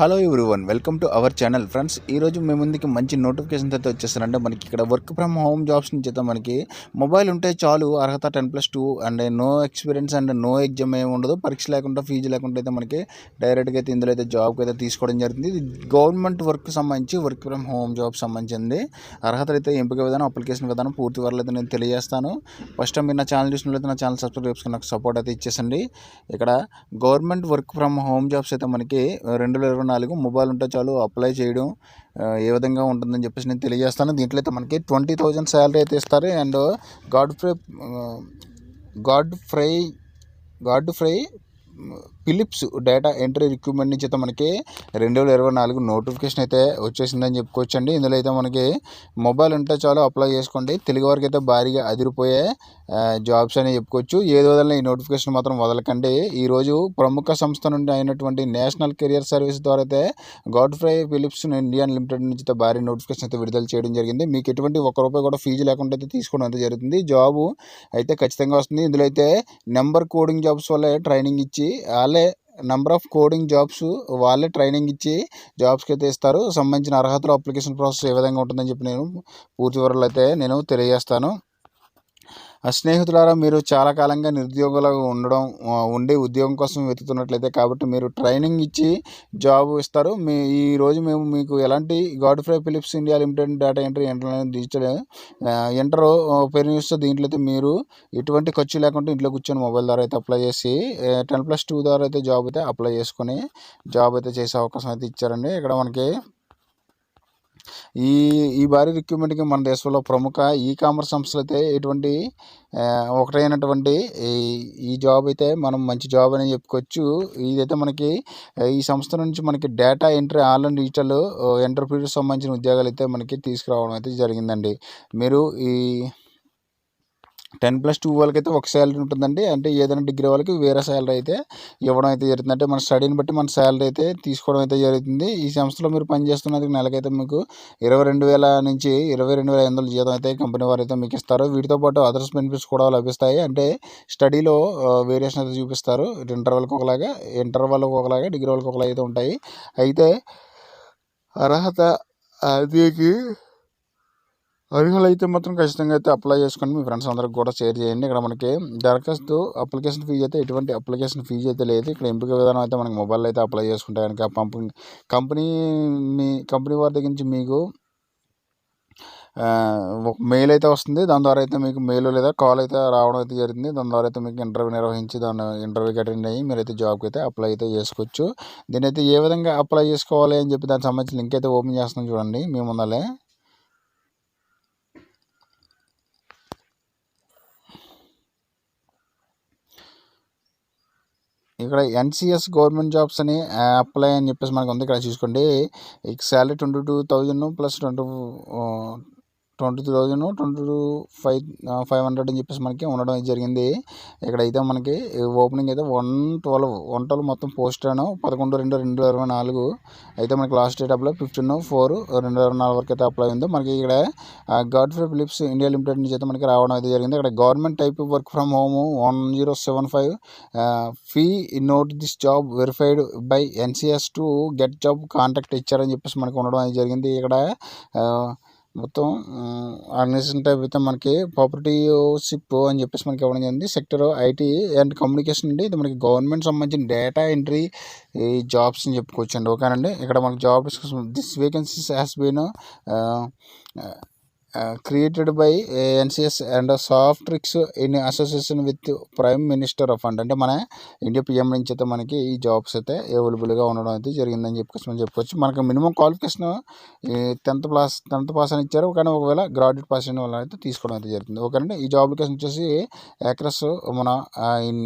Hello one welcome to our channel friends ఈరోజు మీ ముందుకి మంచి నోటిఫికేషన్ అయితే వచ్చేస్తారంటే మనకి ఇక్కడ వర్క్ ఫ్రమ్ హోమ్ జాబ్స్ నుంచి అయితే మనకి మొబైల్ ఉంటే చాలు అర్హత ten plus two and no experience and no exam ఏమి ఉండదు. పరీక్ష లేకుండా ఫీజు లేకుండా అయితే మనకి డైరెక్ట్గా అయితే ఇందులో అయితే జాబ్కి అయితే తీసుకోవడం జరుగుతుంది. ఇది గవర్నమెంట్ వర్క్ సంబంధించి వర్క్ ఫ్రమ్ హోమ్ జాబ్ సంబంధించింది. అర్హత అయితే ఎంపిక విధానం అప్లికేషన్ విధానం పూర్తి వరలు అయితే నేను తెలియజేస్తాను. ఫస్ట్ టైం మీరు నా ఛానల్ చూసినట్లయితే నా ఛానల్ సబ్స్క్రైబ్ చేసుకుని నాకు సపోర్ట్ అయితే ఇచ్చేసండి. ఇక్కడ government work from home jobs అయితే మనకి రెండు వేల నాలుగు మొబైల్ ఉంటే చాలు అప్లై చేయడం ఏ విధంగా ఉంటుందని చెప్పేసి నేను తెలియజేస్తాను. దీంట్లో అయితే మనకి ట్వంటీ థౌజండ్ శాలరీ అయితే ఇస్తారు. And Godfrey Godfrey Godfrey Phillips data entry recruitment నుంచి అయితే మనకి రెండు వేల ఇరవై నాలుగు నోటిఫికేషన్ అయితే వచ్చేసిందని చెప్పుకోవచ్చండి. ఇందులో అయితే మనకి మొబైల్ ఉంటే చాలు అప్లై చేసుకోండి. తెలుగు వారికి అయితే భారీగా అదిరిపోయే జాబ్స్ అని చెప్పుకోవచ్చు. ఏది వదలని ఈ నోటిఫికేషన్ మాత్రం వదలకండి. ఈరోజు ప్రముఖ సంస్థ నుండి అయినటువంటి నేషనల్ కెరియర్ సర్వీస్ ద్వారా అయితే గాడ్ఫ్రై ఫిలిప్స్ ఇండియన్ లిమిటెడ్ నుంచి అయితే భారీ నోటిఫికేషన్ అయితే విడుదల చేయడం జరిగింది. మీకు ఎటువంటి ఒక్క రూపాయి కూడా ఫీజు లేకుండా అయితే తీసుకోవడం అయితే జరుగుతుంది. జాబు అయితే ఖచ్చితంగా వస్తుంది. ఇందులో అయితే నెంబర్ కోడింగ్ జాబ్స్ వల్లే ట్రైనింగ్ ఇచ్చి వాళ్ళే నెంబర్ ఆఫ్ కోడింగ్ జాబ్స్ వాళ్ళే ట్రైనింగ్ ఇచ్చి జాబ్స్కి అయితే ఇస్తారు. సంబంధించిన అర్హతలు అప్లికేషన్ ప్రాసెస్ ఏ విధంగా ఉంటుందని చెప్పి నేను పూర్తి వివరాలు అయితే నేను తెలియజేస్తాను. స్నేహితులారా మీరు చాలా కాలంగా నిరుద్యోగులుగా ఉండడం ఉండి ఉద్యోగం కోసం వెతుకుతున్నట్లయితే కాబట్టి మీరు ట్రైనింగ్ ఇచ్చి జాబ్ ఇస్తారు. మీ ఈరోజు మేము మీకు ఎలాంటి Godfrey Phillips India limited data entry enter digital enter పేరు దీంట్లో అయితే మీరు ఎటువంటి ఖర్చు లేకుండా ఇంట్లో కూర్చొని మొబైల్ ద్వారా అయితే అప్లై చేసి టెన్ ప్లస్ టూ ద్వారా అయితే జాబ్ అయితే అప్లై చేసుకొని జాబ్ అయితే చేసే అవకాశం అయితే ఇచ్చారండి. ఇక్కడ మనకి ఈ ఈ భారీ రిక్రూట్మెంట్కి మన దేశంలో ప్రముఖ ఈ కామర్స్ సంస్థలు అయితే ఎటువంటి ఒకటైనటువంటి ఈ జాబ్ అయితే మనం మంచి జాబ్ అని చెప్పుకోవచ్చు. ఇదైతే మనకి ఈ సంస్థ నుంచి మనకి data entry online digital entrepreneurs సంబంధించిన ఉద్యోగాలు అయితే మనకి తీసుకురావడం అయితే జరిగిందండి. మీరు ఈ టెన్ ప్లస్ టూ వాళ్ళకి అయితే ఒక శాలరీ ఉంటుందండి. అంటే ఏదైనా డిగ్రీ వాళ్ళకి వేరే శాలరీ అయితే ఇవ్వడం అయితే జరుగుతుంది. అంటే మన స్టడీని బట్టి మన శాలరీ అయితే తీసుకోవడం అయితే జరుగుతుంది. ఈ సంస్థలో మీరు పనిచేస్తున్నందుకు నెలకైతే మీకు ఇరవై రెండు వేల నుంచి ఇరవై రెండు వేల ఎనిమిది జీతం అయితే కంపెనీ వారు అయితే మీకు ఇస్తారు. వీటితో పాటు అదర్స్ బెనిఫిట్స్ కూడా లభిస్తాయి. అంటే స్టడీలో వేరియేషన్ అయితే చూపిస్తారు. ఇంటర్వల్కి ఒకలాగా ఇంటర్ వాళ్ళకి ఒకలాగా డిగ్రీ వాళ్ళకి ఒకలాగా అయితే ఉంటాయి. అయితే అర్హత అదికి అర్హులైతే మాత్రం ఖచ్చితంగా అయితే అప్లై చేసుకొని మీ ఫ్రెండ్స్ అందరికి కూడా షేర్ చేయండి. ఇక్కడ మనకి దరఖాస్తు అప్లికేషన్ ఫీజు అయితే ఎటువంటి అప్లికేషన్ ఫీజు అయితే లేదు. ఇక్కడ ఎంపిక విధానం అయితే మనకి మొబైల్ అయితే అప్లై చేసుకుంటే కనుక పంపు కంపెనీ మీ కంపెనీ వారి దగ్గర నుంచి మీకు ఒక మెయిల్ అయితే వస్తుంది. దాని ద్వారా అయితే మీకు మెయిల్ లేదా కాల్ అయితే రావడం అయితే జరిగింది దాని ద్వారా అయితే మీకు ఇంటర్వ్యూ నిర్వహించి దాని ఇంటర్వ్యూకి అటెండ్ అయ్యి మీరైతే జాబ్కి అయితే అప్లై అయితే చేసుకోవచ్చు. దీని అయితే ఏ విధంగా అప్లై చేసుకోవాలి అని చెప్పి దానికి సంబంధించి లింక్ అయితే ఓపెన్ చేస్తున్నాం చూడండి. మీ ముందలే ఇక్కడ ఎన్సిఎస్ గవర్నమెంట్ జాబ్స్ అని అప్లై అని చెప్పేసి మనకు ఉంది ఇక్కడ చూసుకోండి. Salary twenty two thousand plus twenty twenty two thousand twenty two five five hundred అని చెప్పేసి మనకి ఉండడం జరిగింది. ఇక్కడైతే మనకి ఓపెనింగ్ అయితే వన్ ట్వెల్వ్ వన్ ట్వెల్వ్ మొత్తం పోస్ట్ అను పదకొండు రెండు రెండు ఇరవై నాలుగు. అయితే మనకి last date apply fifteen four రెండు ఇరవై నాలుగు వరకు అయితే అప్లై ఉంది. మనకి ఇక్కడ Godfrey Phillips India limited నుంచి అయితే మనకి రావడం అయితే జరిగింది. ఇక్కడ government type work from home one zero seven five fee note this job verified by NCS to get job contact ఇచ్చారని చెప్పేసి మనకి ఉండడం అయితే జరిగింది. ఇక్కడ మొత్తం ఆర్గనైజేషన్ టైప్ అయితే మనకి షిప్ అని చెప్పేసి మనకి ఇవ్వడం జరిగింది. సెక్టర్ ఐటీ అండ్ కమ్యూనికేషన్ అండి. ఇది మనకి గవర్నమెంట్ సంబంధించిన డేటా ఎంట్రీ ఈ జాబ్స్ అని చెప్పుకోవచ్చండి. ఓకేనండి? ఇక్కడ మనకి job description this vacancies has been created by NCS and soft tricks in association with prime minister of and అంటే మన ఇండియా పిఎం నుంచి అయితే మనకి ఈ జాబ్స్ అయితే అవైలబుల్గా ఉండడం అయితే జరిగిందని చెప్పేసి మనం చెప్పుకోవచ్చు. మనకి minimum qualification tenth class tenth pass అని ఇచ్చారు. కానీ ఒకవేళ గ్రాడ్యుయేట్ పాస్ అయిన వాళ్ళని అయితే తీసుకోవడం అయితే జరుగుతుంది. ఓకేనండి ఈ జాబ్ అప్లికేషన్ వచ్చేసి యాక్రస్ మన ఇన్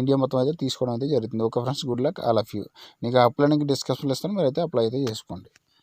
ఇండియా మొత్తం అయితే తీసుకోవడం అయితే జరుగుతుంది. Okay friends good luck all of you మీకు అప్లైనింగ్ డిస్కషన్లు ఇస్తాను. మీరు అయితే అప్లై అయితే చేసుకోండి.